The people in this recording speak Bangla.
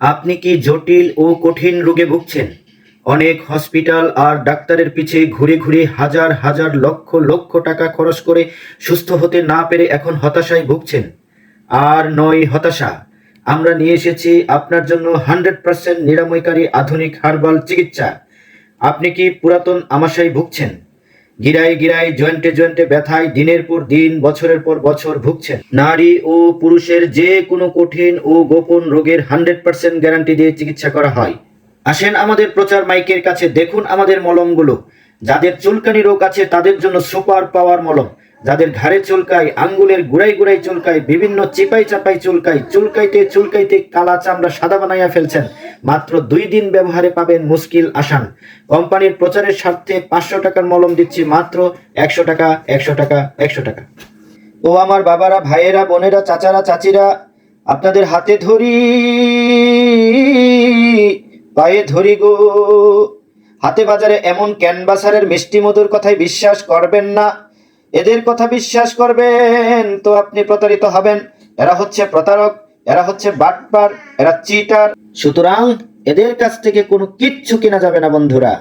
আপনি কি জটিল ও কঠিন রোগে ভুগছেন? অনেক হসপিটাল আর ডাক্তারের পিছে ঘুরে ঘুরে হাজার হাজার লক্ষ লক্ষ টাকা খরচ করে সুস্থ হতে না পেরে এখন হতাশায় ভুগছেন। আর নয় হতাশা, আমরা নিয়ে এসেছি আপনার জন্য হান্ড্রেড পার্সেন্ট নিরাময়কারী আধুনিক হার্বাল চিকিৎসা। আপনি কি পুরাতন আমাশায় ভুগছেন? গিরায় গিরায় জয়েন্টে জয়েন্টে ব্যথায় দিনের পর দিন, বছরের পর বছর ভুগছেন। নারী ও পুরুষের যে কোনো কঠিন ও গোপন রোগের হান্ড্রেড পার্সেন্ট গ্যারান্টি দিয়ে চিকিৎসা করা হয়। আসেন আমাদের প্রচার মাইকের কাছে, দেখুন আমাদের মলমগুলো। যাদের চুলকানি রোগ আছে, তাদের জন্য সুপার পাওয়ার মলম। যাদের ঘাড়ে চুলকায়, আঙ্গুলের গুড়াই গুড়াই চুলকায়, বিভিন্ন চিপাই চাপাই চুলকায়, চুলকাইতে চুলকাইতে কালা চামড়া সাদা বানাইয়া ফেলছেন। মাত্র দুই দিন ব্যবহারে পাবেন মুশকিল আসান। কোম্পানির প্রচারের স্বার্থে পাঁচশো টাকার মলম দিচ্ছি, মাত্র একশো টাকা একশো টাকা একশো টাকা। ও আমার বাবারা, ভাইয়েরা, বোনেরা, চাচারা, চাচিরা, আপনাদের হাতে ধরি। পায়ে ধরি গো। হাতে বাজারে এমন ক্যানভাসারের মিষ্টি মধুর কথায় বিশ্বাস করবেন না। এদের কথা বিশ্বাস করবেন তো আপনি প্রতারিত হবেন। এরা হচ্ছে প্রতারক, এরা হচ্ছে বাটপার, এরা চিটার। সুতরাং এদের কাছ থেকে কোনো কিচ্ছু কেনা যাবে না বন্ধুরা।